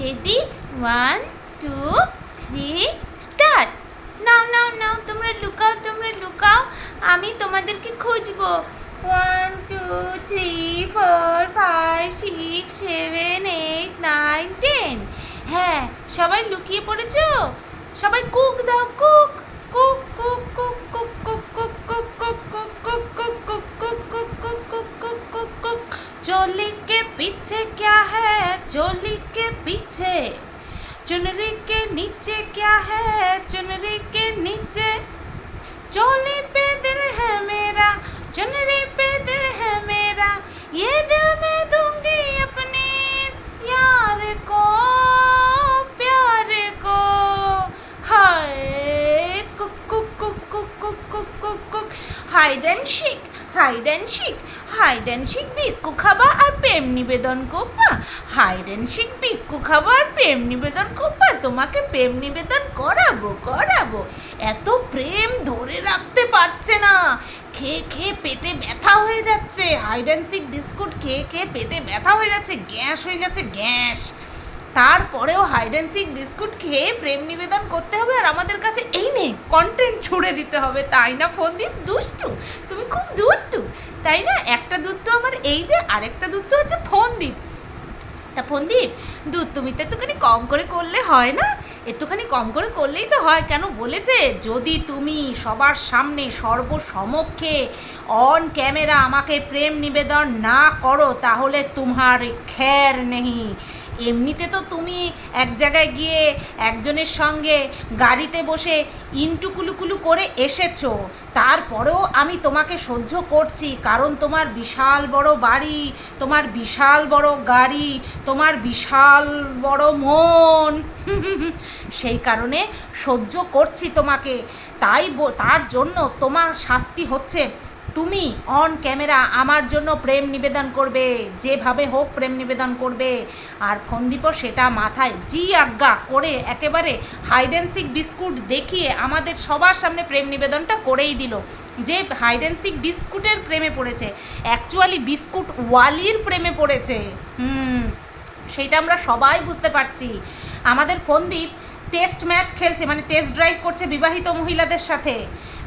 Ready one two three start now now now, তোমরা লুকাও তোমরা লুকাও। আমি তোমাদেরকে খুঁজবো। One two three four five six seven eight nine ten হ্যাঁ সবাই লুকিয়ে পড়েছো? সবাই কুক দাও, কুক কুক কুক। पीछे क्या है? चोली के पीछे। चुनरी के नीचे क्या है? चुनरी के नीचे। चोली पे दिल है मेरा, चुनरी पे दिल है मेरा। ये दिल मैं दूँगी अपने यार को, प्यार को। हाय, कुक कुक कुक कुक कुक कुक cook. Hide and seek hide and seek hide and seek ভিক্ষু খাবা আর প্রেম নিবেদন করবা হাইড অ্যান্ড শিক ভিক্ষু খাবা আর প্রেম নিবেদন করবা তোমাকে প্রেম নিবেদন করাবো করাবো এত প্রেম ধরে রাখতে পারছে না খেয়ে খেয়ে পেটে ব্যথা হয়ে যাচ্ছে হাইড অ্যান্ড সিক বিস্কুট খেয়ে খেয়ে পেটে ব্যথা হয়ে যাচ্ছে গ্যাস হয়ে যাচ্ছে গ্যাস তারপরেও হাইড অ্যান্ড সিক বিস্কুট খেয়ে প্রেম নিবেদন করতে হবে আর আমাদের কাছে এই নেই কন্টেন্ট ছুড়ে দিতে হবে। তাই না ফোন দিয়ে দুষ্টু, তুমি খুব দুষ্টু, তাই না? একটা দুধ তো আমার এই যে, আরেকটা দুধ তো হচ্ছে ফোন দ্বীপ তা ফন্দীপ দুধ তুমি তো একটুখানি কম করে করলে হয় না? একটুখানি কম করে করলেই তো হয়, কেন বলেছে? যদি তুমি সবার সামনে সর্বসমক্ষে অন ক্যামেরা আমাকে প্রেম নিবেদন না করো, তাহলে তোমার খ্যার নেই। এমনিতে তো তুমি এক জায়গায় গিয়ে একজনের সঙ্গে গাড়িতে বসে ইন্টুকুলুকুলু করে এসেছ। তারপরেও আমি তোমাকে সহ্য করছি, কারণ তোমার বিশাল বড় বাড়ি, তোমার বিশাল বড় গাড়ি, তোমার বিশাল বড় মন। সেই কারণে সহ্য করছি তোমাকে। তাই তার জন্য তোমার শাস্তি হচ্ছে তুমি অন ক্যামেরা আমার জন্য প্রেম নিবেদন করবে, যেভাবে হোক প্রেম নিবেদন করবে। আর ফন্দীপও সেটা মাথায় জি আজ্ঞা করে একেবারে হাইডেন্সিক বিস্কুট দেখিয়ে আমাদের সবার সামনে প্রেম নিবেদনটা করেই দিল। যে হাইডেন্সিক বিস্কুটের প্রেমে পড়েছে অ্যাকচুয়ালি বিস্কুট ওয়ালির প্রেমে পড়েছে। হুম সেইটা আমরা সবাই বুঝতে পারছি। আমাদের ফন্দীপ টেস্ট ম্যাচ খেলছে মানে টেস্ট ড্রাইভ করছে বিবাহিত মহিলাদের সাথে।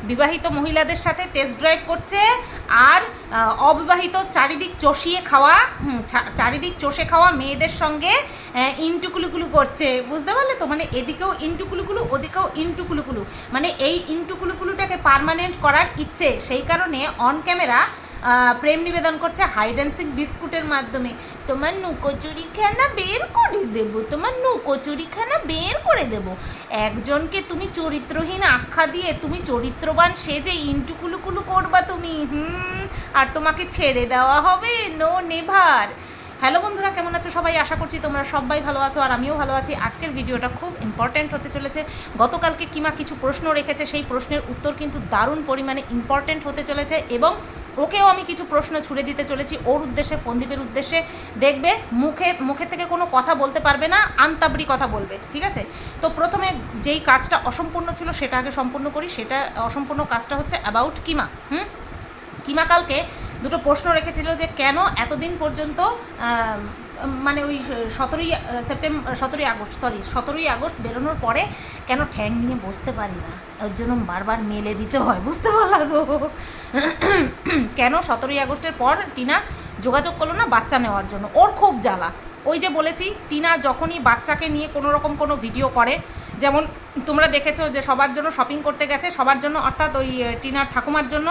বিবাহিত মহিলাদের সাথে টেস্ট ড্রাইভ করছে আর অবিবাহিত চারিদিক চষিয়ে খাওয়া চারিদিক চষে খাওয়া মেয়েদের সঙ্গে ইনটুকুলুকুলু করছে। বুঝতে পারলে তো? মানে এদিকেও ইন্টুকুলুকুলু, ওদিকেও ইন্টুকুলুকুলু। মানে এই ইন্টুকুলুকুলুটাকে পারমানেন্ট করার ইচ্ছে, সেই কারণে অন ক্যামেরা প্রেম নিবেদন করছে হাইড অ্যান্ড সিক বিস্কুটের মাধ্যমে। তোমার নুকোচুরিখানা বের করে দেবো, তোমার নুকোচুরিখানা বের করে দেব। একজনকে তুমি চরিত্রহীন আখ্যা দিয়ে, তুমি চরিত্রবান সেজে ইন্টুকুলুকুলু করবা তুমি। হুম, আর তোমাকে ছেড়ে দেওয়া হবে নো নেভার হ্যালো বন্ধুরা, কেমন আছো সবাই? আশা করছি তোমরা সবাই ভালো আছো আর আমিও ভালো আছি। আজকের ভিডিওটা খুব ইম্পর্ট্যান্ট হতে চলেছে। গতকালকে কিমা কিছু প্রশ্ন রেখেছে, সেই প্রশ্নের উত্তর কিন্তু দারুণ পরিমাণে ইম্পর্ট্যান্ট হতে চলেছে এবং ওকেও আমি কিছু প্রশ্ন ছুড়ে দিতে চলেছি। ওর উদ্দেশ্যে, ফন্দীপের উদ্দেশ্যে। দেখবে, মুখে মুখে থেকে কোনো কথা বলতে পারবে না আন্তাবড়ি কথা বলবে, ঠিক আছে? তো প্রথমে যেই কাজটা অসম্পূর্ণ ছিল, সেটা আগে সম্পূর্ণ করি। সেটা অসম্পূর্ণ কাজটা হচ্ছে অ্যাবাউট কিমা। হুম? কিমা কালকে দুটো প্রশ্ন রেখেছিল যে কেন এতদিন পর্যন্ত মানে ওই সতেরোই সেপ্টেম্বর সতেরোই আগস্ট সরি সতেরোই আগস্ট বেরোনোর পরে কেন ঠ্যাং নিয়ে বসতে পারি না? ওর জন্য বারবার মেলে দিতে হয়, বুঝতে পারলা তো? কেন সতেরোই আগস্টের পর টিনা যোগাযোগ করল না বাচ্চা নেওয়ার জন্য? ওর খুব জ্বালা। ওই যে বলেছি, টিনা যখনই বাচ্চাকে নিয়ে কোনো রকম কোনো ভিডিও করে, যেমন তোমরা দেখেছ যে সবার জন্য শপিং করতে গেছে, সবার জন্য অর্থাৎ ওই টিনার ঠাকুমার জন্য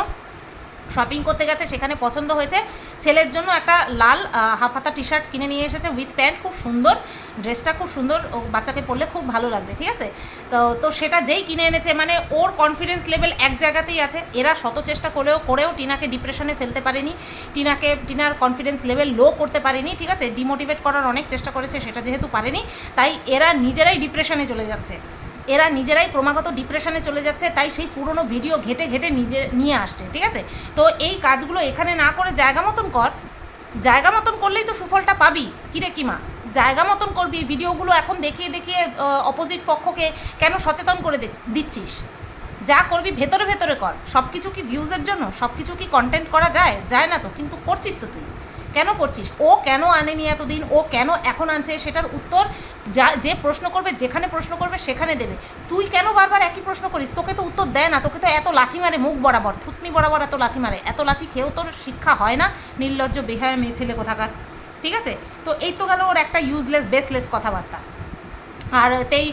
শপিং করতে গেছে, সেখানে পছন্দ হয়েছে। ছেলের জন্য একটা লাল হাফ হাতা টি শার্ট কিনে নিয়ে এসেছে উইথ প্যান্ট খুব সুন্দর। ড্রেসটা খুব সুন্দর, ও বাচ্চাকে পরলে খুব ভালো লাগবে, ঠিক আছে? তো তো সেটা যেই কিনে এনেছে মানে ওর কনফিডেন্স লেভেল এক জায়গাতেই আছে। এরা শত চেষ্টা করেও করেও টিনাকে ডিপ্রেশনে ফেলতে পারেনি। টিনাকে, টিনার কনফিডেন্স লেভেল লো করতে পারেনি, ঠিক আছে? ডিমোটিভেট করার অনেক চেষ্টা করেছে, সেটা যেহেতু পারেনি, তাই এরা নিজেরাই ডিপ্রেশনে চলে যাচ্ছে। এরা নিজেরাই ক্রমাগত ডিপ্রেশনে চলে যাচ্ছে, তাই সেই পুরনো ভিডিও ঘেটে ঘেটে নিজে নিয়ে আসছে, ঠিক আছে? তো এই কাজগুলো এখানে না করে জায়গা মতন কর, জায়গা মতন করলেই তো সুফলটা পাবি। কিরে কিমা? জায়গা মতন করবি ভিডিওগুলো এখন দেখিয়ে দেখিয়ে অপোজিট পক্ষকে কেন সচেতন করে দিচ্ছিস? যা করবি ভেতরে ভেতরে কর। সব কিছু কি ভিউজের জন্য? সব কিছু কি কন্টেন্ট করা যায়? যায় না তো, কিন্তু করছিস তো তুই। কেন করছিস? ও কেন আনেনি এতদিন? ও কেন এখন আনছে? সেটার উত্তর যা, যে প্রশ্ন করবে, যেখানে প্রশ্ন করবে, সেখানে দেবে। তুই কেন বারবার একই প্রশ্ন করিস? তোকে তো উত্তর দেয় না। তোকে তো এত লাথি মারে, মুখ বরাবর। থুতনি বরাবর এত লাথি মারে। এত লাথি খেয়েও তোর শিক্ষা হয় না? নির্লজ্জ, বেহায়া মেয়ে ছেলে কোথাকার? ঠিক আছে? তো এই তো গেল ওর একটা ইউজলেস বেসলেস কথাবার্তা। আর তেই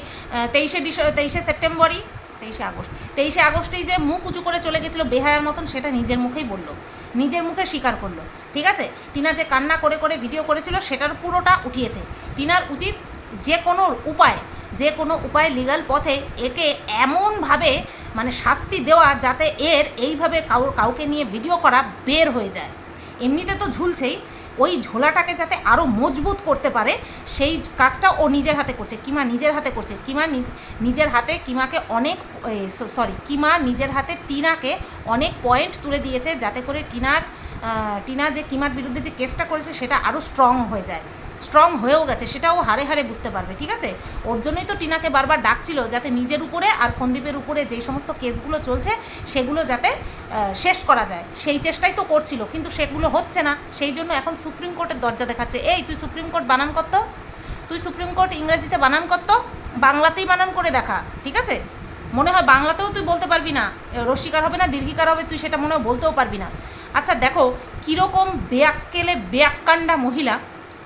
তেইশে ডিস, তেইশে সেপ্টেম্বরই, তেইশে আগস্ট। তেইশে আগস্টেই যে মুখ উঁচু করে চলে গেছিল বেহায়ার মতন, সেটা নিজের মুখেই বলল। নিজের মুখে স্বীকার করল। ঠিক আছে? টিনা যে কান্না করে করে ভিডিও করেছিল, সেটার পুরোটা উঠিয়েছে। টিনার উচিত যে কোনো উপায়, যে কোনো উপায় লিগাল পথে একে এমনভাবে মানে শাস্তি দেওয়া যাতে এর এইভাবে কাউ, কাউকে নিয়ে ভিডিও করা বের হয়ে যায়। এমনিতে তো ঝুলছেই। ওই ঝোলাটাকে যাতে আরও মজবুত করতে পারে, সেই কাজটা ও নিজের হাতে করছে। কিমা নিজের হাতে করছে। কিমা নিজের হাতে কিমাকে অনেক সরি কিমা নিজের হাতে টিনাকে অনেক পয়েন্ট তুলে দিয়েছে যাতে করে টিনার টিনা যে কিমার বিরুদ্ধে যে কেসটা করেছে সেটা আরও স্ট্রং হয়ে যায়। স্ট্রং হয়েও গেছে সেটাও হারে হারে বুঝতে পারবে ঠিক আছে? ওর জন্যই তো টিনাকে বারবার ডাকছিল যাতে নিজের উপরে আর ফন্দীপের উপরে যেই সমস্ত কেসগুলো চলছে সেগুলো যাতে শেষ করা যায়। সেই চেষ্টাই তো করছিল কিন্তু সেগুলো হচ্ছে না। সেই জন্য এখন সুপ্রিম কোর্টের দরজা দেখাচ্ছে। এই তুই সুপ্রিম কোর্ট বানান করত তুই সুপ্রিম কোর্ট ইংরেজিতে বানান করত বাংলাতেই বানান করে দেখা ঠিক আছে? মনে হয় বাংলাতেও তুই বলতে পারবি না। এ, রস্বীকার হবে না দীর্ঘিকার হবে তুই সেটা মনে হয় বলতেও পারবি না। আচ্ছা দেখো কীরকম বেয়াক্কেলে বেয়াক্কান্ডা মহিলা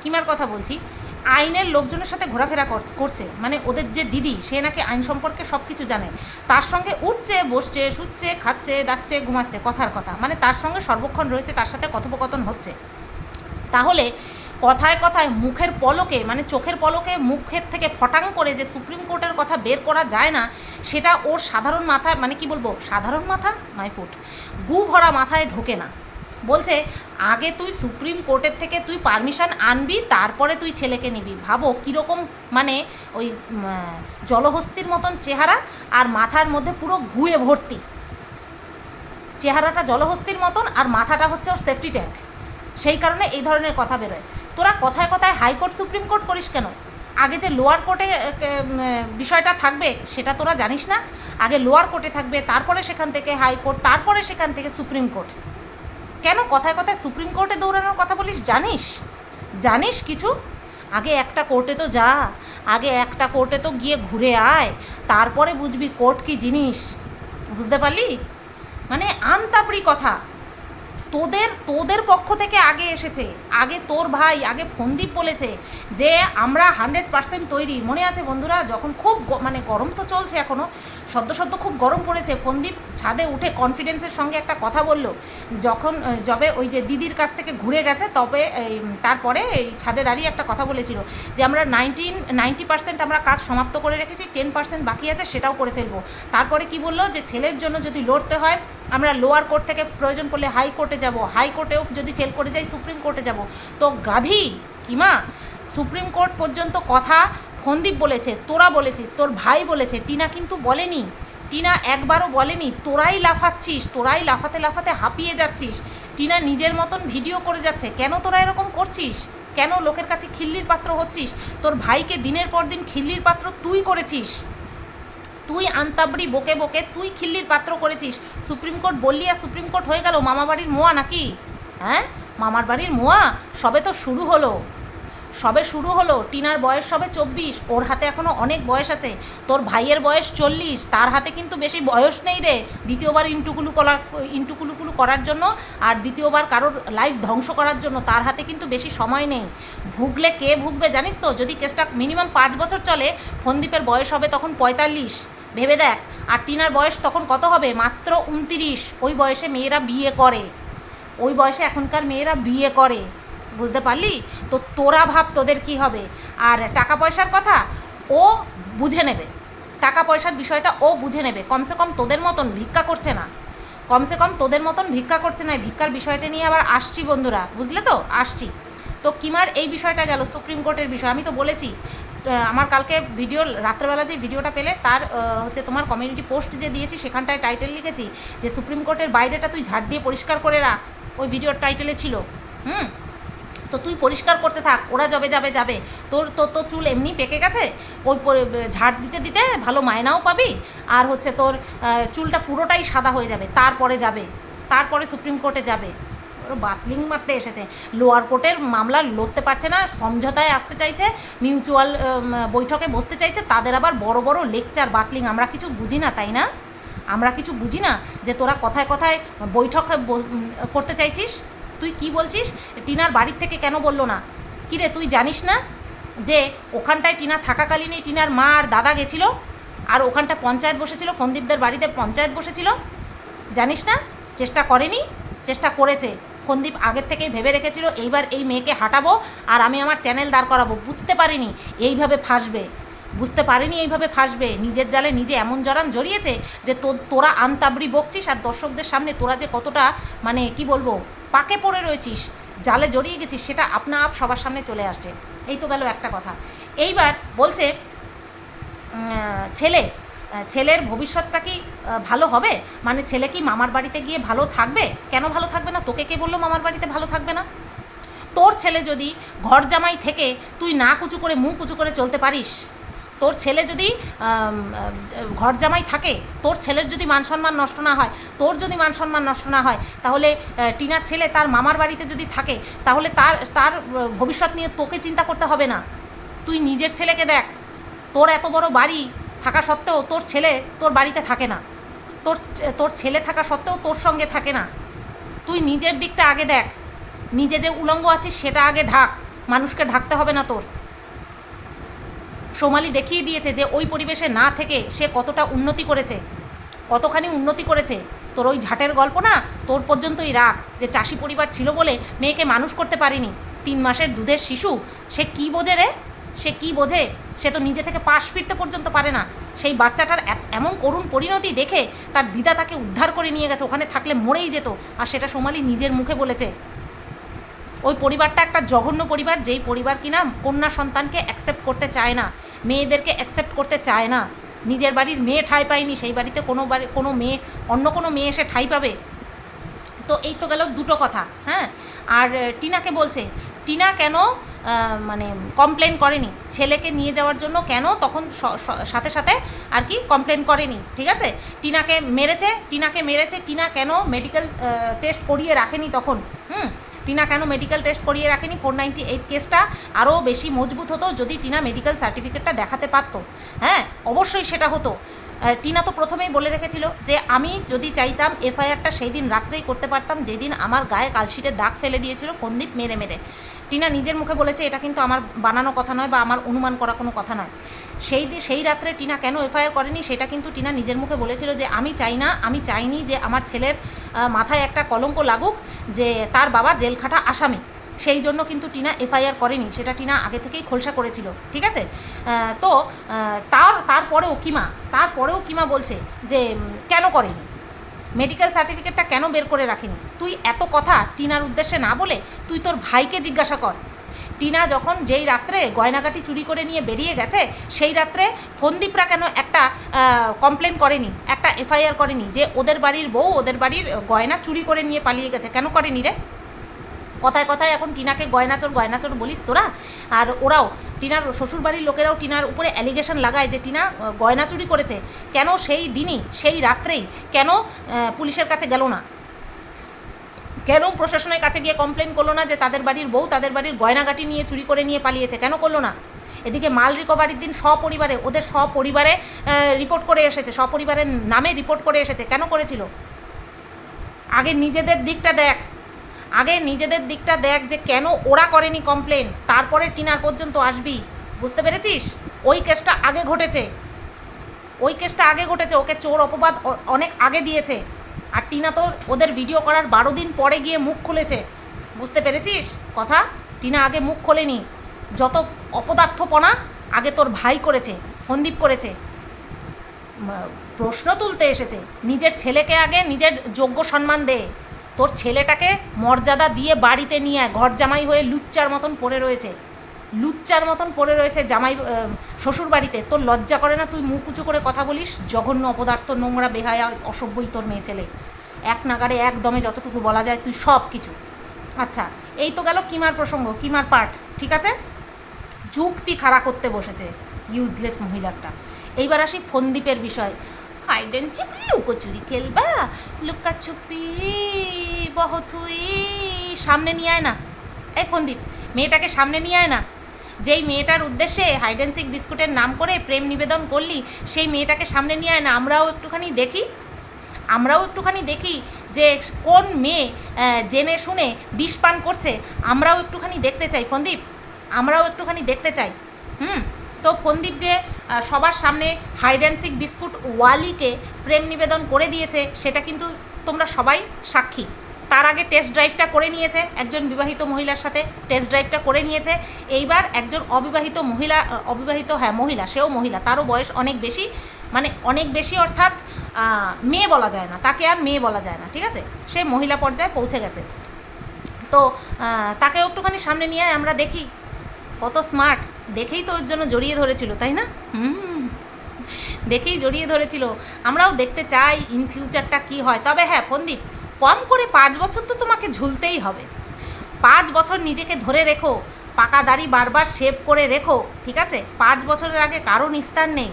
কিমার কথা বলছি? আইনের লোকজনের সাথে ঘোরাফেরা কর- করছে। মানে ওদের যে দিদি, সে নাকি আইন সম্পর্কে সব কিছু জানে। তার সঙ্গে উঠছে, বসছে, শুচ্ছে, খাচ্ছে, দাচ্ছে, ঘুমাচ্ছে, কথার কথা। মানে তার সঙ্গে সর্বক্ষণ রয়েছে, তার সাথে কথোপকথন হচ্ছে। তাহলে কথায় কথায় মুখের পলকে মানে চোখের পলকে মুখের থেকে ফটাং করে যে সুপ্রিম কোর্টের কথা বের করা যায় না, সেটা ওর সাধারণ মাথায় মানে কি বলব, সাধারণ মাথা? মাই ফুট গু ভরা মাথায় ঢোকে না। বলছে, আগে তুই সুপ্রিম কোর্টের থেকে তুই পারমিশন আনবি, তারপরে তুই ছেলেকে নিবি। ভাবো কীরকম মানে ওই জলহস্তির মতন চেহারা আর মাথার মধ্যে পুরো গুয়ে ভর্তি। চেহারাটা জলহস্তির মতন আর মাথাটা হচ্ছে ওর সেফটি ট্যাঙ্ক সেই কারণে এই ধরনের কথা বেরোয়। তোরা কথায় কথায় হাইকোর্ট, সুপ্রিম কোর্ট করিস কেন? আগে যে লোয়ার কোর্টে বিষয়টা থাকবে, সেটা তোরা জানিস না? আগে লোয়ার কোর্টে থাকবে, তারপরে সেখান থেকে হাইকোর্ট, তারপরে সেখান থেকে সুপ্রিম কোর্ট। কেন কথায় কথায় সুপ্রিম কোর্টে দৌড়ানোর কথা বলিস? জানিস? জানিস কিছু? আগে একটা কোর্টে তো যা, আগে একটা কোর্টে তো গিয়ে ঘুরে আয়, তারপরে বুঝবি কোর্ট কি জিনিস। বুঝতে পারলি? মানে আনতাপড়ি কথা। তোদের তোদের পক্ষ থেকে আগে এসেছে, আগে তোর ভাই, আগে ফন্দীপ বলেছে যে আমরা হান্ড্রেড পার্সেন্ট তৈরি। মনে আছে বন্ধুরা? যখন খুব মানে গরম তো চলছে এখনও সদ্য সদ্য খুব গরম পড়েছে। ফন্দীপ ছাদে উঠে কনফিডেন্সের সঙ্গে একটা কথা বলল, যখন যবে ওই যে দিদির কাছ থেকে ঘুরে গেছে, তবে তারপরে এই ছাদে দাঁড়িয়ে একটা কথা বলেছিল যে আমরা নাইনটিন নাইনটি পার্সেন্ট আমরা কাজ সমাপ্ত করে রেখেছি টেন পার্সেন্ট বাকি আছে, সেটাও করে ফেলব। তারপরে কি বলল যে ছেলের জন্য যদি লড়তে হয়, আমরা লোয়ার কোর্ট থেকে প্রয়োজন পড়লে হাই কোর্টে যাব হাই কোর্টেও যদি ফেল করে যাই সুপ্রিম কোর্টে যাব। তো গাধি কিমা সুপ্রিম কোর্ট পর্যন্ত কথা ফন্দীপ বলেছে, তোরা বলেছিস, তোর ভাই বলেছে, টিনা কিন্তু বলেনি। টিনা একবারও বলেনি, তোরাই লাফাচ্ছিস, তোরাই লাফাতে লাফাতে হাঁপিয়ে যাচ্ছিস। টিনা নিজের মতন ভিডিও করে যাচ্ছে, কেন তোরা এরকম করছিস? কেন লোকের কাছে খিল্লির পাত্র হচ্ছিস? তোর ভাইকে দিনের পর দিন খিল্লির পাত্র তুই করেছিস। তুই আন্তাবড়ি বকে বকে তুই খিল্লির পাত্র করেছিস। সুপ্রিম কোর্ট বললি আর সুপ্রিম কোর্ট হয়ে গেল মামা বাড়ির মোয়া নাকি? হ্যাঁ? মামার বাড়ির মোয়া? সবে তো শুরু হলো। সবে শুরু হলো, টিনার বয়স সবে চব্বিশ, ওর হাতে এখনও অনেক বয়স আছে। তোর ভাইয়ের বয়স চল্লিশ, তার হাতে কিন্তু বেশি বয়স নেই রে। দ্বিতীয়বার ইন্টুকুলু করার ইন্টুকুলুকুলু করার জন্য আর দ্বিতীয়বার কারোর লাইফ ধ্বংস করার জন্য তার হাতে কিন্তু বেশি সময় নেই। ভুগলে কে ভুগবে জানিস তো? যদি কেসটা মিনিমাম পাঁচ বছর চলে, ফন্দীপের বয়স হবে তখন পঁয়তাল্লিশ। ভেবে দেখ, আর টিনার বয়স তখন কত হবে? মাত্র উনতিরিশ। ওই বয়সে মেয়েরা বিয়ে করে। ওই বয়সে এখনকার মেয়েরা বিয়ে করে। বুঝতে পারলি? তো তোরা ভাব তোদের কি হবে। আর টাকা পয়সার কথা ও বুঝে নেবে। টাকা পয়সার বিষয়টা ও বুঝে নেবে। কমসে কম তোদের মতন ভিক্ষা করছে না। কমসে কম তোদের মতন ভিক্ষা করছে না। ভিক্ষার বিষয়টা নিয়ে আবার আসছি বন্ধুরা। বুঝলে তো? আসছি। তো কিমার এই বিষয়টা গেল, সুপ্রিম কোর্টের বিষয়। আমি তো বলেছি আমার কালকে ভিডিও রাত্রেবেলা যে ভিডিওটা পেলে, তার হচ্ছে তোমার কমিউনিটি পোস্ট যে দিয়েছি, সেখানটায় টাইটেল লিখেছি যে, সুপ্রিম কোর্টের বাইরেটা তুই ঝাড় দিয়ে পরিষ্কার করে রাখ। ওই ভিডিওর টাইটেলে ছিল। হুম? তো তুই পরিষ্কার করতে থাক, ওরা যবে যাবে যাবে। তোর তোর তো চুল এমনি পেকে গেছে, ওই ঝাড় দিতে দিতে ভালো মায়নাও পাবি, আর হচ্ছে তোর চুলটা পুরোটাই সাদা হয়ে যাবে, তারপরে যাবে, তারপরে সুপ্রিম কোর্টে যাবে। বাতলিং মারতে এসেছে। লোয়ার কোর্টের মামলা লড়তে পারছে না, সমঝোতায় আসতে চাইছে, মিউচুয়াল বৈঠকে বসতে চাইছে, তাদের আবার বড় বড় লেকচার বাতলিং। আমরা কিছু বুঝি না, তাই না? আমরা কিছু বুঝি না যে তোরা কথায় কথায় বৈঠক করতে চাইছিস? তুই কি বলছিস? টিনার বাড়ির থেকে কেন বলল না? কিরে তুই জানিস না যে ওখানটায় টিনা থাকাকালীনই টিনার মা আর দাদা গেছিল? আর ওখানটা পঞ্চায়েত বসেছিল, ফন্দীপদের বাড়িতে পঞ্চায়েত বসেছিল? জানিস না? চেষ্টা করেনি? চেষ্টা করেছে। ফন্দীপ আগের থেকেই ভেবে রেখেছিল, এইবার এই মেয়েকে হাঁটাবো আর আমি আমার চ্যানেল দাঁড় করাবো। বুঝতে পারিনি, এইভাবে ফাঁসবে। বুঝতে পারিনি, এইভাবে ফাঁসবে। নিজের জালে নিজে এমন জড়ান জড়িয়েছে যে তোরা আনতাবড়ি বকছিস আর দর্শকদের সামনে তোরা যে কতটা মানে কি বলব পাকে পড়ে রয়েছিস, জালে জড়িয়ে গেছিস, সেটা আপনা আপ সবার সামনে চলে আসছে। এই তো গেল একটা কথা। এইবার বলছে ছেলে ছেলের ভবিষ্যৎটা কি ভালো হবে? মানে ছেলে কি মামার বাড়িতে গিয়ে ভালো থাকবে? কেন ভালো থাকবে না? তোকে কে বলল মামার বাড়িতে ভালো থাকবে না? তোর ছেলে যদি ঘর জামাই থেকে তুই না কুচু করে, মুখ উঁচু করে চলতে পারিস তোর ছেলে যদি ঘর জামাই থাকে, তোর ছেলের যদি মান সম্মান নষ্ট না হয়, তোর যদি মান সম্মান নষ্ট না হয়, তাহলে টিনার ছেলে তার মামার বাড়িতে যদি থাকে, তাহলে তার তার ভবিষ্যৎ নিয়ে তোকে চিন্তা করতে হবে না। তুই নিজের ছেলেকে দেখ। তোর এত বড় বাড়ি থাকা সত্ত্বেও তোর ছেলে তোর বাড়িতে থাকে না। তোর তোর ছেলে থাকা সত্ত্বেও তোর সঙ্গে থাকে না। তুই নিজের দিকটা আগে দেখ। নিজে যে উলঙ্গ আছিস, সেটা আগে ঢাক। মানুষকে ঢাকতে হবে না তোর। সোমালি দেখিয়ে দিয়েছে যে ওই পরিবেশে না থেকে সে কতটা উন্নতি করেছে। কতখানি উন্নতি করেছে? তোর ওই ঝাটের গল্প না? তোর পর্যন্তই রাখ যে চাষি পরিবার ছিল বলে মেয়েকে মানুষ করতে পারিনি। তিন মাসের দুধের শিশু? সে কি বোঝে রে? সে কি বোঝে? সে তো নিজে থেকে পাশ ফিরতে পর্যন্ত পারে না। সেই বাচ্চাটার এমন করুণ পরিণতি দেখে তার দিদা তাকে উদ্ধার করে নিয়ে গেছে। ওখানে থাকলে মরেই যেত। আর সেটা সোমালি নিজের মুখে বলেছে। ওই পরিবারটা একটা জঘন্য পরিবার, যেই পরিবার কিনা কন্যা সন্তানকে অ্যাকসেপ্ট করতে চায় না, মেয়েদেরকে অ্যাকসেপ্ট করতে চায় না। নিজের বাড়ির মেয়ে ঠাঁই পায়নি, সেই বাড়িতে কোনো বাড়ি, কোনো মেয়ে, অন্য কোনো মেয়ে এসে ঠাঁই পাবে? তো এই তো গেল দুটো কথা হ্যাঁ? আর টিনাকে বলছে, টিনা কেন মানে কমপ্লেন করেনি? ছেলেকে নিয়ে যাওয়ার জন্য কেন তখন সাথে সাথে আর কি কমপ্লেন করেনি? ঠিক আছে? টিনাকে মেরেছে টিনাকে মেরেছে, টিনা কেন মেডিকেল টেস্ট করিয়ে রাখেনি তখন? হুম? টিনা কেন মেডিকেল টেস্ট করিয়ে রাখেনি? ফোর নাইনটি এইট কেসটা আরও বেশি মজবুত হতো যদি টিনা মেডিকেল সার্টিফিকেটটা দেখাতে পারতো। হ্যাঁ অবশ্যই সেটা হতো। টিনা তো প্রথমেই বলে রেখেছিল যে আমি যদি চাইতাম এফআইআরটা সেই দিন রাত্রেই করতে পারতাম, যেদিন আমার গায়ে কালশিটে দাগ ফেলে দিয়েছিল, ফন্দীপ মেরে মেরে। টিনা নিজের মুখে বলেছে, এটা কিন্তু আমার বানানো কথা নয় বা আমার অনুমান করা কোনো কথা নয়। সেই সেই রাত্রে টিনা কেন এফআইআর করেনি, সেটা কিন্তু টিনা নিজের মুখে বলেছিল যে, আমি চাই না, আমি চাইনি যে আমার ছেলের মাথায় একটা কলঙ্ক লাগুক, যে তার বাবা জেল খাটা আসামি। সেই জন্য কিন্তু টিনা এফআইআর করেনি, সেটা টিনা আগে থেকেই খোলসা করেছিল, ঠিক আছে? তো তার, তারপরেও কিমা তারপরেও কিমা বলছে যে কেন করেনি? মেডিকেল সার্টিফিকেটটা কেন বের করে রাখেনি? তুই এত কথা টিনার উদ্দেশ্যে না বলে তুই তোর ভাইকে জিজ্ঞাসা কর। টিনা যখন যেই রাত্রে গয়নাগাটি চুরি করে নিয়ে বেরিয়ে গেছে, সেই রাত্রে ফন্দীপরা কেন একটা কমপ্লেন করেনি, একটা এফআইআর করেনি যে ওদের বাড়ির বউ ওদের বাড়ির গয়না চুরি করে নিয়ে পালিয়ে গেছে? কেন করেনি রে? কথায় কথায় এখন টিনাকে গয়নাচোর গয়নাচোর বলিস তোরা? আর ওরাও, টিনার শ্বশুরবাড়ির লোকেরাও টিনার উপরে অ্যালিগেশন লাগায় যে টিনা গয়না চুরি করেছে। কেন সেই দিনই, সেই রাত্রেই, কেন পুলিশের কাছে গেল না? কেন প্রশাসনের কাছে গিয়ে কমপ্লেন করল না যে তাদের বাড়ির বউ তাদের বাড়ির গয়নাগাটি নিয়ে চুরি করে নিয়ে পালিয়েছে? কেন করল না? এদিকে মাল রিকভারির দিন সপরিবারে, ওদের সপরিবারে রিপোর্ট করে এসেছে, সপরিবারের নামে রিপোর্ট করে এসেছে। কেন করেছিল? আগে নিজেদের দিকটা দেখ। আগে নিজেদের দিকটা দেখ যে কেন ওরা করেনি কমপ্লেন তারপরে টিনার পর্যন্ত আসবি। বুঝতে পেরেছিস? ওই কেসটা আগে ঘটেছে। ওই কেসটা আগে ঘটেছে, ওকে চোর অপবাদ অনেক আগে দিয়েছে। আর টিনা তো ওদের ভিডিও করার বারো দিন পরে গিয়ে মুখ খুলেছে। বুঝতে পেরেছিস? কথা? টিনা আগে মুখ খোলেনি। যত অপদার্থপনা আগে তোর ভাই করেছে ফন্দীপ করেছে। প্রশ্ন তুলতে এসেছে। নিজের ছেলেকে আগে নিজের যোগ্য সম্মান দে। তোর ছেলেটাকে মর্যাদা দিয়ে বাড়িতে নিয়ে ঘর জামাই হয়ে লুচ্চার মতন পড়ে রয়েছে। লুচ্চার মতন পড়ে রয়েছে জামাই শ্বশুর বাড়িতে তোর লজ্জা করে না তুই মুখ উঁচু করে কথা বলিস? জঘন্য অপদার্থ, নোংরা, বেহায়া, অসভ্যই তোর মেয়ে ছেলে। এক নাগারে একদমে যতটুকু বলা যায় তুই সব কিছু। আচ্ছা এই তো গেল কিমার প্রসঙ্গ, কিমার পার্ট, ঠিক আছে? যুক্তি খাড়া করতে বসেছে ইউজলেস মহিলাটা। এইবার আসি ফন্দীপের বিষয়। হাইড অ্যান্ড চিক লুকোচুরি খেলবা। লুকাছুপি বহুতুই সামনে নিয়ে আয় না। এই ফন্দীপ, মেয়েটাকে সামনে নিয়ে আয় না। যেই মেয়েটার উদ্দেশ্যে হাইডেন্সিক বিস্কুটের নাম করে প্রেম নিবেদন করলি, সেই মেয়েটাকে সামনে নিয়ে আয় না। আমরাও একটুখানি দেখি। আমরাও একটুখানি দেখি যে কোন মেয়ে জেনে শুনে বিষ পান করছে। আমরাও একটুখানি দেখতে চাই, ফন্দীপ। আমরাও একটুখানি দেখতে চাই। হুম? তো ফন্দীপ যে সবার সামনে হাইডেন্সিক বিস্কুট ওয়ালিকে প্রেম নিবেদন করে দিয়েছে, সেটা কিন্তু তোমরা সবাই সাক্ষী। তার আগে টেস্ট ড্রাইভটা করে নিয়েছে, একজন বিবাহিত মহিলার সাথে টেস্ট ড্রাইভটা করে নিয়েছে। এইবার একজন অবিবাহিত মহিলা অবিবাহিত হ্যাঁ মহিলা, সেও মহিলা, তারও বয়স অনেক বেশি মানে অনেক বেশি অর্থাৎ মেয়ে বলা যায় না, তাকে আর মেয়ে বলা যায় না, ঠিক আছে? সে মহিলা পর্যায়ে পৌঁছে গেছে। তো তাকেও একটুখানি সামনে নিয়ে আমরা দেখি কত স্মার্ট দেখেই তো ওর জন্য জড়িয়ে ধরেছিল, তাই না? হুম। দেখেই জড়িয়ে ধরেছিল। আমরাও দেখতে চাই ইন ফিউচারটা কি হয়। তবে হ্যাঁ ফন্দীপ কম করে পাঁচ বছর তো তোমাকে ঝুলতেই হবে। পাঁচ বছর নিজেকে ধরে রেখো, পাকা দাড়ি বারবার শেভ করে রেখো, ঠিক আছে? পাঁচ বছরের আগে কারও নিস্তার নেই।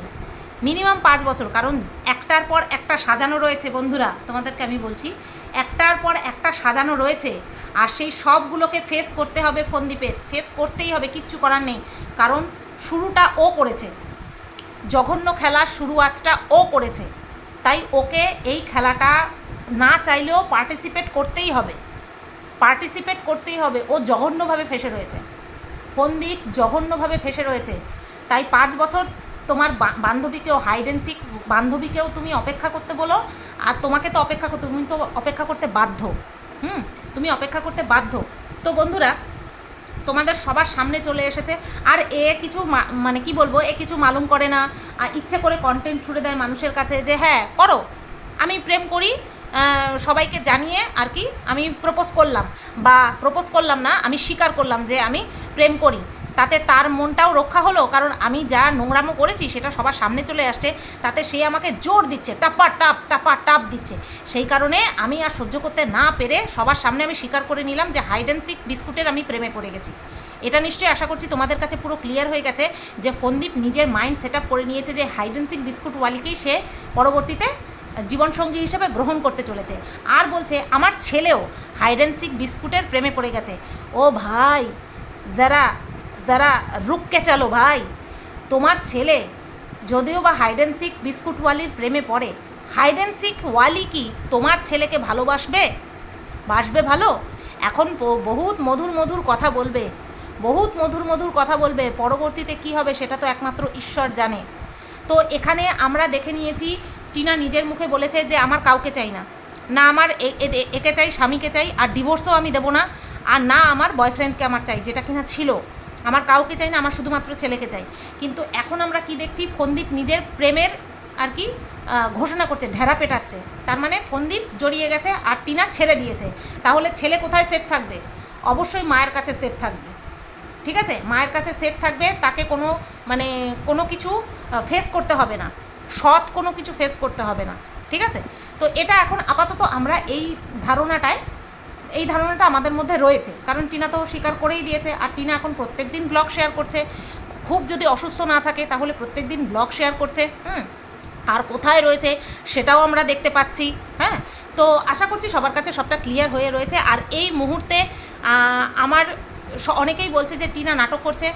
মিনিমাম পাঁচ বছর, কারণ একটার পর একটা সাজানো রয়েছে বন্ধুরা। তোমাদেরকে আমি বলছি, একটার পর একটা সাজানো রয়েছে। আর সেই সবগুলোকে ফেস করতে হবে ফন্দীপের। ফেস করতেই হবে, কিচ্ছু করার নেই। কারণ শুরুটা ও করেছে। জঘন্য খেলার শুরুয়াতটা ও করেছে। তাই ওকে এই খেলাটা না চাইলেও পার্টিসিপেট করতেই হবে। পার্টিসিপেট করতেই হবে। ও জঘন্যভাবে ফেসে রয়েছে। ফন্দীপ জঘন্যভাবে ফেসে রয়েছে। তাই পাঁচ বছর তোমার বান্ধবীকেও হাইডেন্সিক বান্ধবীকেও তুমি অপেক্ষা করতে বলো। আর তোমাকে তো অপেক্ষা করতে তুমি তো অপেক্ষা করতে বাধ্য। হুম? তুমি অপেক্ষা করতে বাধ্য। তো বন্ধুরা, তোমাদের সবার সামনে চলে এসেছে। আর এ কিছু মানে কি বলব, এ কিছু মালুম করে না। ইচ্ছে করে কন্টেন্ট ছুড়ে দেয় মানুষের কাছে যে হ্যাঁ করো। আমি প্রেম করি সবাইকে জানিয়ে আর কি আমি প্রপোজ করলাম। বা প্রপোজ করলাম না, আমি স্বীকার করলাম যে, আমি প্রেম করি। তাতে তার মনটাও রক্ষা হলো, কারণ আমি যা নোংরামো করেছি সেটা সবার সামনে চলে আসছে, তাতে সে আমাকে জোর দিচ্ছে, টাপা, টাপ টাপা, টাপ দিচ্ছে। সেই কারণে আমি আর সহ্য করতে না পেরে সবার সামনে আমি স্বীকার করে নিলাম যে হাইড অ্যান্ড সিক বিস্কুটের আমি প্রেমে পড়ে গেছি। এটা নিশ্চয়ই আশা করছি তোমাদের কাছে পুরো ক্লিয়ার হয়ে গেছে যে ফন্দীপ নিজের মাইন্ড সেট আপ করে নিয়েছে যে হাইড অ্যান্ড সিক বিস্কুট ওয়ালিকেই সে পরবর্তীতে জীবনসঙ্গী হিসেবে গ্রহণ করতে চলেছে। আর বলছে, আমার ছেলেও হাইড অ্যান্ড সিক বিস্কুটের প্রেমে পড়ে গেছে। ও ভাই, যারা যারা রুককে চালো ভাই, তোমার ছেলে যদিও বা হাইড অ্যান্ড সিক বিস্কুট ওয়ালির প্রেমে পড়ে হাইড অ্যান্ড সিক ওয়ালি কি তোমার ছেলেকে ভালোবাসবে? বাসবে ভালো? এখন বহুত মধুর মধুর কথা বলবে, বহুত মধুর মধুর কথা বলবে, পরবর্তীতে কি হবে সেটা তো একমাত্র ঈশ্বর জানে। তো এখানে আমরা দেখে নিয়েছি, টিনা নিজের মুখে বলেছে যে আমার কাউকে চাই না। না আমার একে চাই, স্বামীকে চাই, আর ডিভোর্সও আমি দেবো না, আর না আমার বয়ফ্রেন্ডকে আমার চাই, যেটা কিনা ছিল। আমার কাউকে চাই না, আমার শুধুমাত্র ছেলেকে চাই। কিন্তু এখন আমরা কি দেখছি, ফন্দীপ নিজের প্রেমের আর কি ঘোষণা করছে, ঢেরা পেটাচ্ছে। তার মানে ফন্দীপ জড়িয়ে গেছে আর টিনা ছেড়ে দিয়েছে। তাহলে ছেলে কোথায় সেফ থাকবে? অবশ্যই মায়ের কাছে সেফ থাকবে। ঠিক আছে? মায়ের কাছে সেফ থাকবে, তাকে কোনো মানে কোনো কিছু ফেস করতে হবে না। সৎ কোনো কিছু ফেস করতে হবে না। ঠিক আছে? তো এটা এখন আপাতত আমরা এই ধারণাটায় এই ধারণাটা আমাদের মধ্যে রয়েছে। কারণ টিনা তো স্বীকার করেই দিয়েছে, আর টিনা এখন প্রত্যেক দিন ব্লগ শেয়ার করছে। খুব যদি অসুস্থ না থাকে, তাহলে প্রত্যেক দিন ব্লগ শেয়ার করছে, হুম? আর কোথায় রয়েছে সেটাও আমরা দেখতে পাচ্ছি হ্যাঁ? তো আশা করছি সবার কাছে সবটা ক্লিয়ার হয়ে রয়েছে। আর এই মুহূর্তে আমার অনেকেই বলছে যে টিনা নাটক করছে।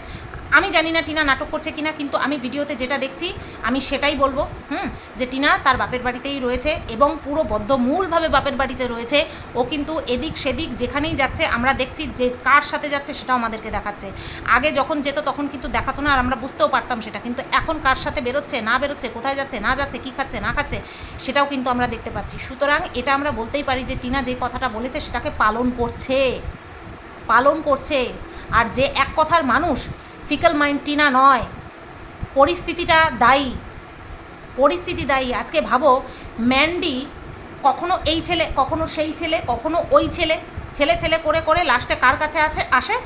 আমি জানি না টিনা নাটক করছে কিনা, কিন্তু আমি ভিডিওতে যেটা দেখছি, আমি সেটাই বলব, হুম? যে টিনা তার বাপের বাড়িতেই রয়েছে এবং পুরো বদ্ধমূলভাবে বাপের বাড়িতে রয়েছে। ও কিন্তু এদিক সেদিক যেখানেই যাচ্ছে, আমরা দেখছি যে কার সাথে যাচ্ছে সেটাও আমাদেরকে দেখাচ্ছে। আগে যখন যেত তখন কিন্তু দেখাতো না, আর আমরা বুঝতেও পারতাম সেটা, কিন্তু এখন কার সাথে বেরোচ্ছে, না বেরোচ্ছে, কোথায় যাচ্ছে, না যাচ্ছে, কী খাচ্ছে, না খাচ্ছে, সেটাও কিন্তু আমরা দেখতে পাচ্ছি। সুতরাং এটা আমরা বলতেই পারি যে টিনা যে কথাটা বলেছে সেটাকে পালন করছে পালন করছে। আর যে এক কথার মানুষ ফিকল মাইন্ড টিনা নয়। পরিস্থিতিটা দায়ী। পরিস্থিতি দায়ী। আজকে ভাবো, ম্যান্ডি কখনো এই ছেলে, কখনো সেই ছেলে, কখনো ওই ছেলে ছেলে ছেলে করে করে লাস্টে কার কাছে আসে আসে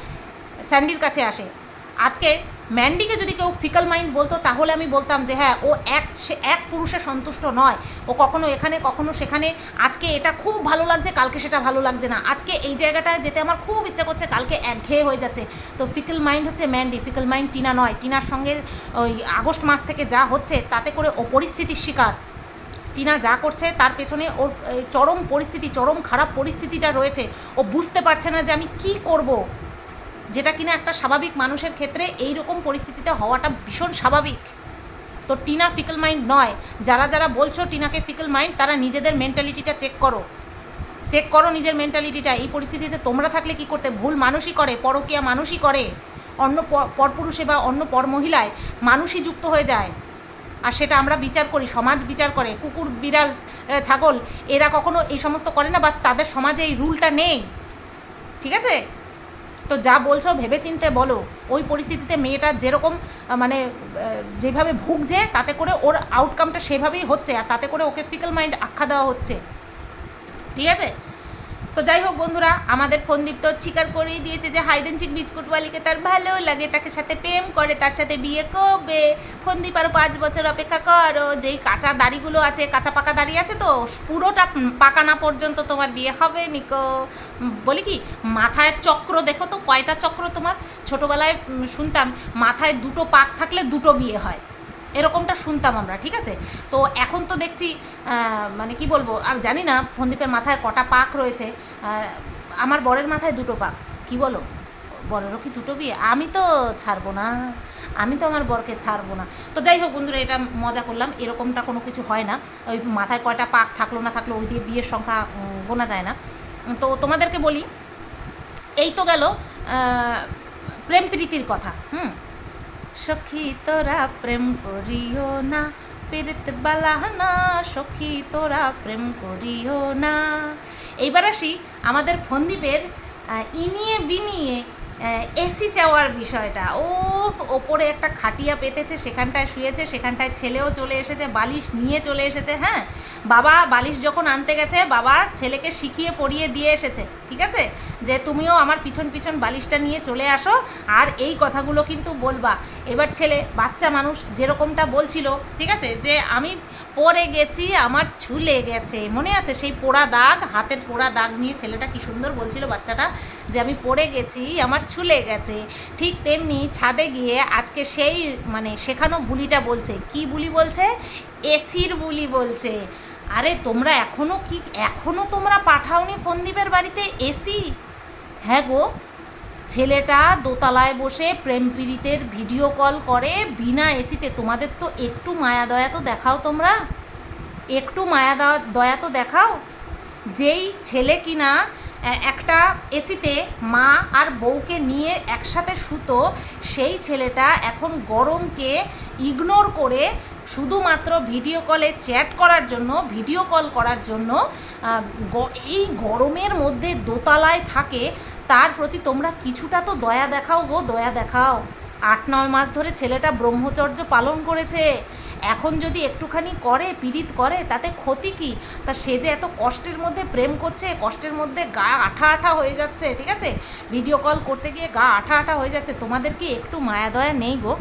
স্যান্ডির কাছে আসে। আজকে ম্যান্ডিকে যদি কেউ ফিকল মাইন্ড বলতো, তাহলে আমি বলতাম যে হ্যাঁ ও এক এক পুরুষে সন্তুষ্ট নয়। ও কখনো এখানে, কখনো সেখানে। আজকে এটা খুব ভালো লাগছে, কালকে সেটা ভালো লাগছে না। আজকে এই জায়গাটায় যেতে আমার খুব ইচ্ছা করছে, কালকে একঘেয়ে হয়ে যাচ্ছে। তো ফিকল মাইন্ড হচ্ছে ম্যান্ডি, ফিকল মাইন্ড টিনা নয়। টিনার সঙ্গে ওই আগস্ট মাস থেকে যা হচ্ছে, তাতে করে ও পরিস্থিতির শিকার। টিনা যা করছে, তার পেছনে ওর চরম পরিস্থিতি, চরম খারাপ পরিস্থিতিটা রয়েছে। ও বুঝতে পারছে না যে আমি কি করব। যেটা কিনা একটা স্বাভাবিক মানুষের ক্ষেত্রে এই রকম পরিস্থিতিতে হওয়াটা ভীষণ স্বাভাবিক। তো টিনা ফিকল মাইন্ড নয়। যারা যারা বলছো টিনাকে ফিকল মাইন্ড, তারা নিজেদের মেন্টালিটিটা চেক করো। চেক করো নিজের মেন্টালিটিটা। এই পরিস্থিতিতে তোমরা থাকলে কি করতে? ভুল মানুষই করে, পরকীয়া মানুষই করে। অন্য পরপুরুষে বা অন্য পর মহিলায় মানুষই যুক্ত হয়ে যায়। আর সেটা আমরা বিচার করি, সমাজ বিচার করে। কুকুর, বিড়াল ছাগল, এরা কখনো এই সমস্ত করে না বা তাদের সমাজে এই রুলটা নেই। ঠিক আছে? তো যা বলছো, ভেবেচিন্তে বলো, ওই পরিস্থিতিতে মেয়েটা যেরকম মানে যেভাবে ভুগছে, তাতে করে ওর আউটকামটা সেভাবেই হচ্ছে, আর তাতে করে ওকে ফিকল মাইন্ড আখ্যা দেওয়া হচ্ছে। ঠিক আছে? তো যাই হোক বন্ধুরা, আমাদের ফোনদীপ তো স্বীকার করেই দিয়েছে যে হাইড অ্যান্ড চিক বিস্কুটওয়ালিকে তার ভালো লাগে, তাকে সাথে প্রেম করে, তার সাথে বিয়ে করবে। ফোনদীপ আরও পাঁচ বছর অপেক্ষা করো, যেই কাঁচা দাড়িগুলো আছে, কাঁচা পাকা দাড়ি আছে তো, পুরোটা পাকা না পর্যন্ত তোমার বিয়ে হবে নিকো বলি কি, মাথায় চক্র, দেখো তো কয়টা চক্র তোমার? ছোটোবেলায় শুনতাম, মাথায় দুটো পাক থাকলে দুটো বিয়ে হয়। এরকমটা শুনতাম আমরা, ঠিক আছে? তো এখন তো দেখছি মানে কি বলব, আমি জানি না ফন্দীপের মাথায় কটা পাক রয়েছে আমার বরের মাথায় দুটো পাক, কি বলো? বরেরও কি দুটো বিয়ে? আমি তো ছাড়বো না, আমি তো আমার বরকে ছাড়বো না। তো যাই হোক বন্ধুরা, এটা মজা করলাম, এরকমটা কোনো কিছু হয় না, ওই মাথায় কয়টা পাক থাকল না থাকল, ওই দিয়ে বিয়ের সংখ্যা গোনা যায় না। তো তোমাদেরকে বলি, এই তো গেল প্রেম প্রীতির কথা, হুম? সখী তোরা প্রেম করিও না পেরেত বালাহানা, সখী তোরা প্রেম করিও না। এইবার আসি আমাদের ফন্দীপের ইনিয়ে বিনিয়ে এসি চাওয়ার বিষয়টা। ও ওপরে একটা খাটিয়া পেতেছে, সেখানটায় শুয়েছে, সেখানটায় ছেলেও চলে এসেছে, বালিশ নিয়ে চলে এসেছে হ্যাঁ? বাবা, বালিশ যখন আনতে গেছে, বাবা ছেলেকে শিখিয়ে পড়িয়ে দিয়ে এসেছে, ঠিক আছে? যে তুমিও আমার পিছন পিছন বালিশটা নিয়ে চলে আসো, আর এই কথাগুলো কিন্তু বলবা। এবার ছেলে, বাচ্চা মানুষ যেরকমটা বলছিল, ঠিক আছে? যে আমি পরে গেছি, আমার ছুলে গেছে। মনে আছে? সেই পোড়া দাগ, হাতের পোড়া দাগ নিয়ে ছেলেটা কি সুন্দর বলছিল বাচ্চাটা? যে আমি পড়ে গেছি, আমার ছুলে গেছে। ঠিক তেমনি ছাদে গিয়ে আজকে সেই মানে শেখানো বুলিটা বলছে। কি বুলি বলছে? এসির বুলি বলছে। আরে তোমরা এখনও কি এখনও তোমরা পাঠাওনি ফন্দীপের বাড়িতে? এসি? হ্যাঁ গো, ছেলেটা দোতলায় বসে প্রেম পীড়িতের ভিডিও কল করে, বিনা এসিতে। তোমাদের তো একটু মায়া দয়া তো দেখাও তোমরা। একটু মায়া দয়া তো দেখাও। যেই ছেলে কিনা একটা এসিতে মা আর বউকে নিয়ে একসাথে শুতো, সেই ছেলেটা এখন গরমকে ইগনোর করে শুধুমাত্র ভিডিও কলে চ্যাট করার জন্য, ভিডিও কল করার জন্য এই গরমের মধ্যে দোতলায় থাকে তার প্রতি তোমরা কিছুটা তো দয়া দেখাও গো, দয়া দেখাও। আট, নয় মাস ধরে ছেলেটা ব্রহ্মচর্য পালন করেছে। এখন যদি একটুখানি করে, পীড়িত করে, তাতে ক্ষতি কি? তা সে যে এত কষ্টের মধ্যে প্রেম করছে, কষ্টের মধ্যে গা আঠা আঠা হয়ে যাচ্ছে, ঠিক আছে? ভিডিও কল করতে গিয়ে গা আঠা আঠা হয়ে যাচ্ছে। তোমাদের কি একটু মায়া দয়া নেই গো?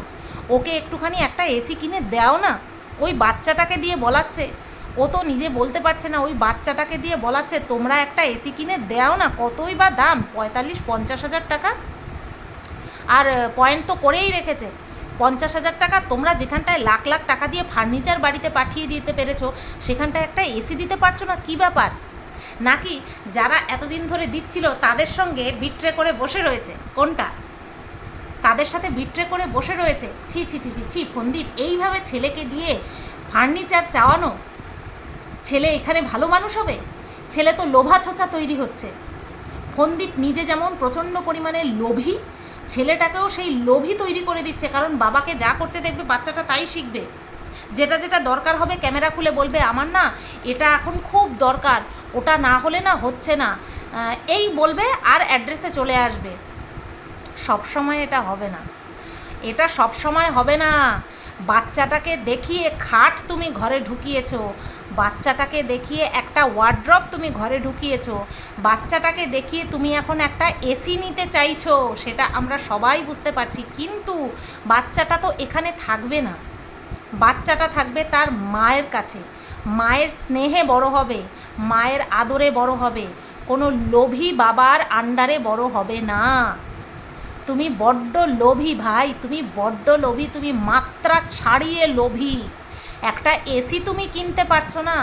ওকে একটুখানি একটা এসি কিনে দাও না? ওই বাচ্চাটাকে দিয়ে বলাচ্ছে ও তো নিজে বলতে পারছে না, ওই বাচ্চাটাকে দিয়ে বলাচ্ছে, তোমরা একটা এসি কিনে দাও না, কতই বা দাম? পঁয়তাল্লিশ, পঞ্চাশ হাজার টাকা? আর পয়েন্ট তো করেই রেখেছে। পঞ্চাশ হাজার টাকা তোমরা যেখানটায় লাখ লাখ টাকা দিয়ে ফার্নিচার বাড়িতে পাঠিয়ে দিতে পেরেছ, সেখানটায় একটা এসি দিতে পারছ না? কী ব্যাপার? নাকি যারা এতদিন ধরে দিচ্ছিল, তাদের সঙ্গে বিট্রে করে বসে রয়েছে? কোনটা? তাদের সাথে বিট্রে করে বসে রয়েছে? ছি ছি ছি ছি ছি ফন্দীপ এইভাবে ছেলেকে দিয়ে ফার্নিচার চাওয়ানো ছেলে এখানে ভালো মানুষ হবে? ছেলে তো লোভা ছোচা তৈরি হচ্ছে। ফন্দীপ নিজে যেমন প্রচণ্ড পরিমাণে লোভী, ছেলেটাকেও সেই লোভী তৈরি করে দিচ্ছে, কারণ বাবাকে যা করতে দেখবে বাচ্চাটা তাই শিখবে। যেটা যেটা দরকার হবে ক্যামেরা খুলে বলবে, আমার না এটা এখন খুব দরকার, ওটা না হলে না হচ্ছে না। এই বলবে আর অ্যাড্রেসে চলে আসবে। সব সময় এটা হবে না। এটা সব সময় হবে না। বাচ্চাটাকে দেখিয়ে খাট তুমি ঘরে ঢুকিয়েছো। বাচ্চাটাকে দেখিয়ে একটা ওয়ার্ড্রপ তুমি ঘরে ঢুকিয়েছো। বাচ্চাটাকে দেখিয়ে তুমি এখন একটা এসি নিতে চাইছো, সেটা আমরা সবাই বুঝতে পারছি। কিন্তু বাচ্চাটা তো এখানে থাকবে না। বাচ্চাটা থাকবে তার মায়ের কাছে। মায়ের স্নেহে বড় হবে, মায়ের আদরে বড় হবে। কোনো লোভী বাবার আন্ডারে বড় হবে না। তুমি বড্ড লোভী ভাই, তুমি বড্ড লোভী, তুমি মাত্রা ছাড়িয়ে লোভী। একটা এসি তুমি কিনতে পারছ না।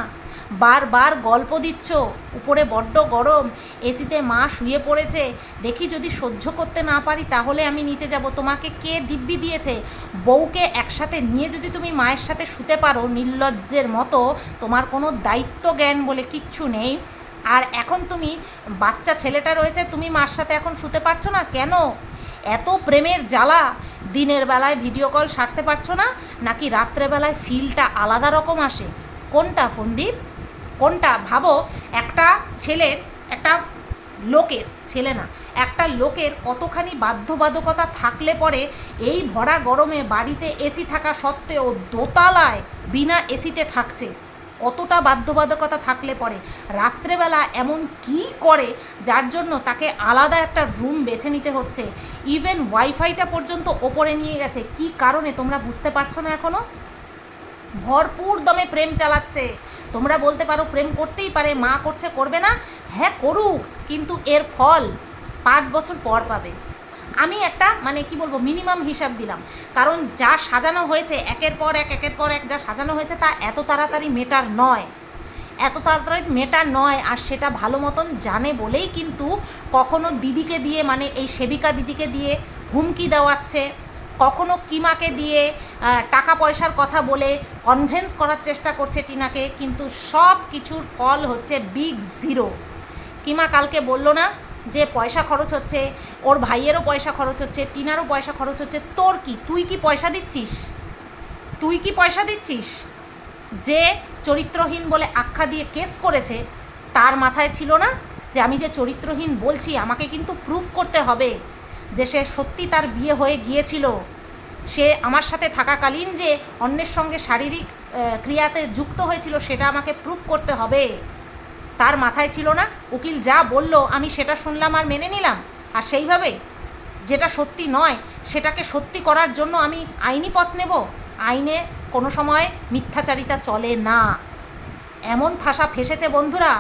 বারবার গল্প দিচ্ছ, উপরে বড্ড গরম এসিতে মা শুয়ে পড়েছে, দেখি যদি সহ্য করতে না পারি তাহলে আমি নিচে যাব। তোমাকে কে দিব্যি দিয়েছে? বউকে একসাথে নিয়ে যদি তুমি মায়ের সাথে শুতে পারো, নির্লজ্জের মতো, তোমার কোনো দায়িত্ব জ্ঞান বলে কিচ্ছু নেই। আর এখন তুমি, বাচ্চা ছেলেটা রয়েছে, তুমি মার সাথে এখন শুতে পারছ না? কেন? এত প্রেমের জ্বালা দিনের বেলায় ভিডিও কল সারতে পারছ না? নাকি রাত্রেবেলায় ফিলটা আলাদা রকম আসে? কোনটা ফন্দীপ কোনটা? ভাবো, একটা ছেলের, একটা লোকের, ছেলে না, একটা লোকের কতখানি বাধ্যবাধকতা থাকলে পরে এই ভরা গরমে বাড়িতে এসি থাকা সত্ত্বেও দোতলায় বিনা এসিতে থাকছে? কতটা বাধ্যবাধকতা থাকলে পরে? রাত্রেবেলা এমন কি করে যার জন্য তাকে আলাদা একটা রুম বেছে নিতে হচ্ছে? ইভেন ওয়াইফাইটা পর্যন্ত ওপরে নিয়ে গেছে, কি কারণে তোমরা বুঝতে পারছ না এখনও ভরপুর দমে প্রেম চালাচ্ছে। তোমরা বলতে পারো প্রেম করতেই পারে, মা করছে, করবে না। হ্যাঁ করুক, কিন্তু এর ফল পাঁচ বছর পর পাবে। আমি একটা মানে কি বলব মিনিমাম হিসাব দিলাম। কারণ যা সাজানো হয়েছে, একের পর এক, একের পর এক যা সাজানো হয়েছে, তা এত তাড়াতাড়ি মেটার নয়। এত তাড়াতাড়ি মেটার নয়, আর সেটা ভালো মতন জানে বলেই কিন্তু কখনো দিদিকে দিয়ে মানে এই সেবিকা দিদিকে দিয়ে হুমকি দেওয়াচ্ছে, কখনো কিমাকে দিয়ে টাকা পয়সার কথা বলে কনভেন্স করার চেষ্টা করছে টিনাকে, কিন্তু সব কিছুর ফল হচ্ছে বিগ জিরো কিমা কালকে বলল না যে পয়সা খরচ হচ্ছে ওর ভাইয়েরও পয়সা খরচ হচ্ছে, টিনারও পয়সা খরচ হচ্ছে। তোর কি? তুই কি পয়সা দিচ্ছিস? তুই কি পয়সা দিচ্ছিস? যে চরিত্রহীন বলে আখ্যা দিয়ে কেস করেছে, তার মাথায় ছিল না যে আমি যে চরিত্রহীন বলছি, আমাকে কিন্তু প্রুফ করতে হবে যে সে সত্যি তার বিয়ে হয়ে গিয়েছিল। সে আমার সাথে থাকাকালীন যে অন্যের সঙ্গে শারীরিক ক্রিয়াতে যুক্ত হয়েছিল, সেটা আমাকে প্রুফ করতে হবে। তার মাথায় ছিল না, উকিল যা বলল, আমি সেটা শুনলাম আর মেনে নিলাম। আর সেইভাবে যেটা সত্যি নয়, সেটাকে সত্যি করার জন্য আমি আইনি পথ নেব। আইনে কোনো সময় মিথ্যাচারিতা চলে না। এমন ভাষা ফেসেছে বন্ধুরা,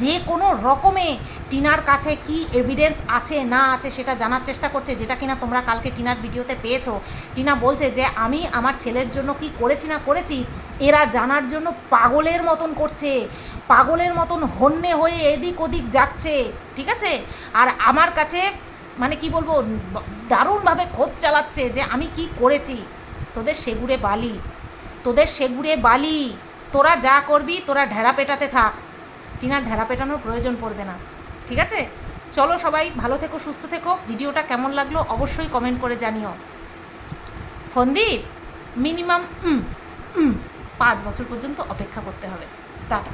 যে কোনো রকমে টিনার কাছে কি এভিডেন্স আছে না আছে সেটা জানার চেষ্টা করছে, যেটা কিনা তোমরা কালকে টিনার ভিডিওতে পেয়েছ। টিনা বলছে যে, আমি আমার ছেলের জন্য কি করেছি না করেছি, এরা জানার জন্য পাগলের মতন করছে। পাগলের মতন হন্যে হয়ে এদিক ওদিক যাচ্ছে, ঠিক আছে? আর আমার কাছে মানে কি বলব, দারুণভাবে খোঁজ চালাচ্ছে যে আমি কি করেছি? তোদের সেগুড়ে বালি, তোদের সেগুড়ে বালি, তোরা যা করবি তোরা ঢেড়া পেটাতে থাক। টিনার ঢেড়া পেটানোর প্রয়োজন পড়বে না, ঠিক আছে? চলো সবাই, ভালো থেকো, সুস্থ থেকো। ভিডিওটা কেমন লাগল অবশ্যই কমেন্ট করে জানিও। ফন্দীপ, মিনিমাম পাঁচ বছর পর্যন্ত অপেক্ষা করতে হবে। টাটা।